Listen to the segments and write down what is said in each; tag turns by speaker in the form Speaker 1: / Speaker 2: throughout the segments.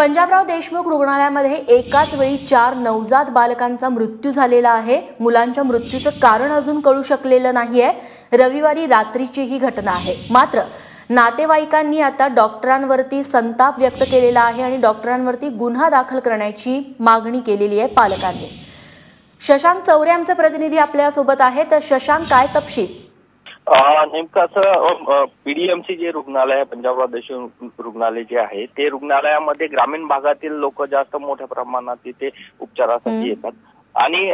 Speaker 1: पंजाबराव देशमुख रुग्णालयामध्ये एकाच वेळी चार नवजात बालकांचा मृत्यू झालेला आहे. मुलांच्या मृत्यूचं कारण अजून कळू शकलेलं नाहीये. रविवारी रात्रीची ही घटना आहे. मात्र नातेवाईकांनी आता डॉक्टरांवरती संताप व्यक्त केलेला आहे आणि डॉक्टरांवरती गुन्हा दाखल करण्याची मागणी केलेली आहे पालकांनी. शशांक चौरे आमचे प्रतिनिधी आपल्यासोबत आहे तर शशांक काय तपशील?
Speaker 2: नेमकं असं पीडीएमसी जे रुग्णालय आहे पंजाबराव देशमुख रुग्णालय जे आहे ते रुग्णालयामध्ये ग्रामीण भागातील लोक जास्त मोठ्या प्रमाणात तिथे उपचारासाठी. येतात. आणि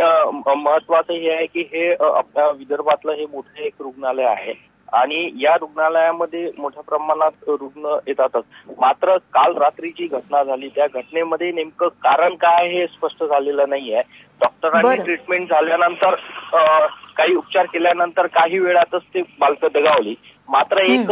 Speaker 2: महत्वाचं हे आहे की हे आपल्या विदर्भातलं हे मोठं एक रुग्णालय आहे. आणि या रुग्णालयामध्ये मोठ्या प्रमाणात रुग्ण येतातच. मात्र काल रात्रीची घटना झाली. त्या घटनेमध्ये नेमकं कारण काय हे स्पष्ट झालेलं नाही आहे डॉक्टरांनी. ट्रीटमेंट झाल्यानंतर काही उपचार केल्यानंतर काही वेळातच ते बालकं दगावली. मात्र एक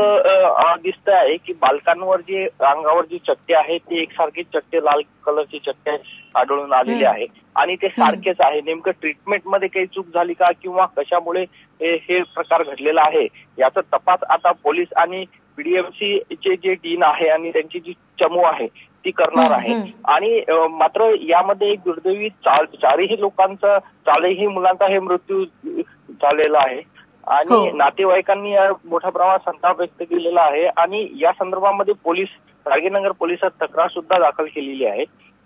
Speaker 2: दिसत आहे की बालकांवर जे अंगावर जे चट्टे आहेत ते एकसारखे चट्टे लाल कलरचे चट्टे आढळून आलेले. आहे आणि ते सारखेच आहे. नेमकं ट्रीटमेंटमध्ये काही चूक झाली का? किंवा कशामुळे हे प्रकार घडलेला आहे? याचा तपास आता पोलीस आणि पीडीएमसी चे जे डीन आहे आणि त्यांची जी चमू आहे ती करणार आहे. आणि मात्र यामध्ये एक दुर्दैवी चार चारही लोकांचा चारही मुलांचा हे मृत्यू झालेला आहे. आणि
Speaker 1: हो.
Speaker 2: नातेवाईकांनी या मोठ्या प्रमाणात संताप व्यक्त केलेला आहे. आणि या संदर्भामध्ये पोलीस राजगीरनगर पोलिसात तक्रार सुद्धा दाखल केलेली आहे.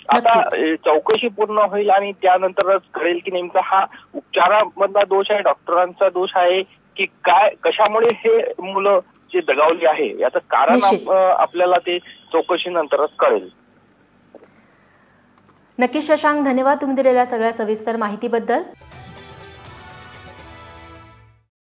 Speaker 2: आता चौकशी पूर्ण होईल आणि त्यानंतरच कळेल की नेमका हा उपचारामधला दोष आहे डॉक्टरांचा दोष आहे की काय कशामुळे हे मुलं जे दगावली आहे याचं कारण आपल्याला ते चौकशीनंतरच कळेल.
Speaker 1: नक्कीच शशांक धन्यवाद तुम्ही दिलेल्या सगळ्या सविस्तर माहितीबद्दल.